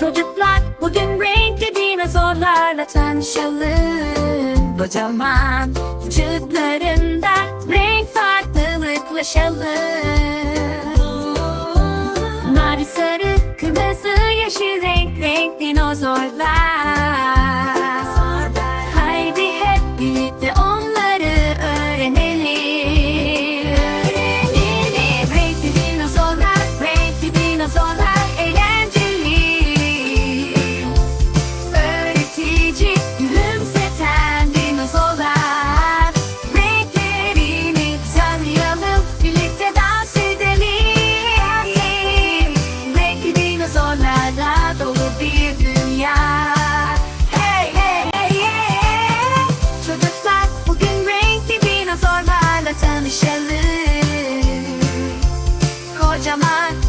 Çocuklar bugün renkli dinozorlarla tanışalım. Kocaman vücutlarında renk farklılıklaşalım Mavi, sarı, kırmızı, yeşil renk renk dinozorlar Çocuklar bugün renkli dinozorlarla tanışalım. Kocaman